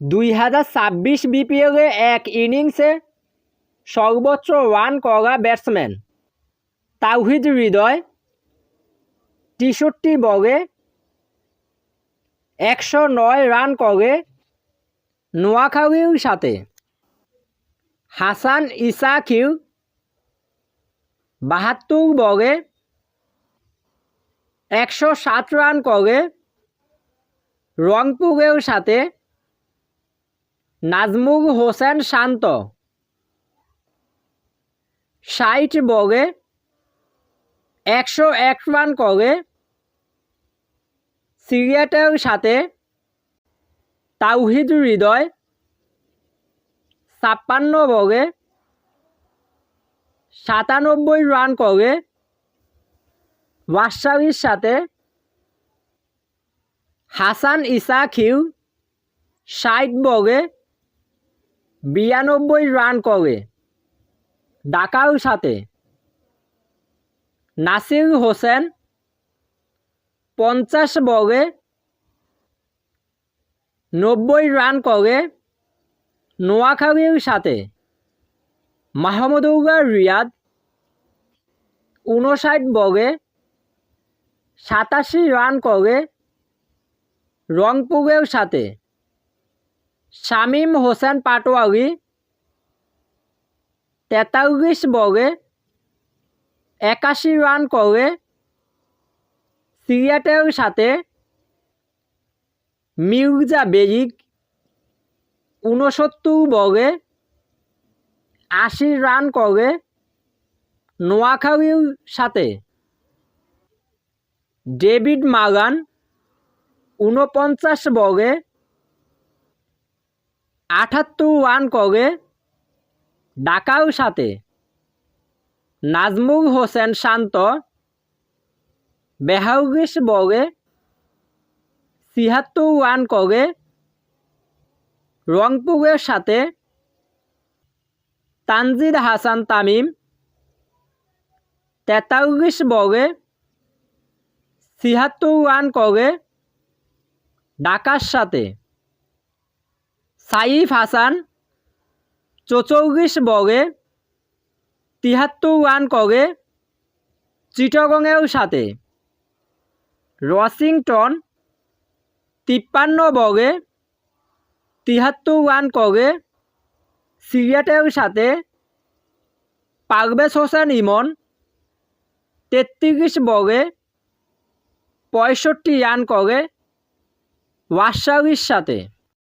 দুই হাজার ছাব্বিশ বিপিএলে এক ইনিংসে সর্বোচ্চ রান করা ব্যাটসম্যান তাওহিদ হৃদয় তেষট্টি বলে একশো নয় রান করে নোয়াখালীর সাথে। হাসান ইসাকির বাহাত্তর বলে একশো সাত রান করে রংপুরের সাথে নাজমুল হোসেন শান্ত। ষাট বগে, একশো এক রান করে সিরিয়াটের সাথে তাওহিদ হৃদয়, ছাপ্পান্ন বগে, সাতানব্বই রান করে ওয়াসাবির সাথে হাসান ইসাকিউ ষাট বলে বিরানব্বই রান করে। ঢাকার সাথে। নাসির হোসেন পঞ্চাশ বলে নব্বই রান করে। নোয়াখালীর সাথে। মাহমুদুল্লাহ রিয়াদ উনষাট বলে সাতাশি রান করে। রংপুরের সাথে। শামীম হোসেন পাটোয়ারি, তেতাল্লিশ বলে, একাশি রান করে, সিরিয়াটের সাথে মির্জা বেরিক ঊনসত্তর বলে, আশি রান করে নোয়াখালীর সাথে। ডেভিড মাগান ঊনপঞ্চাশ বলে আটাত্তর রান কগে ঢাকার সাথে নাজমুল হোসেন শান্ত, বেহাউগিস বগে ছিয়াত্তর রান কগে রংপুরের সাথে তানজিদ হাসান তামিম তেতাল্লিশ বগে ছিয়াত্তর রান কগে ঢাকার সাথে সাইফ হাসান চৌচল্লিশ বগে, তিহাত্তর ওয়ান কগে চিটগংয়ের সাথে ওয়াশিংটন, তিপ্পান্ন বগে, তিহাত্তর ওয়ান কগে সিরিয়াটের সাথে পারভেজ হোসেন ইমন, তেত্রিশ বগে, পঁয়ষট্টি রান করে ওয়াসারির সাথে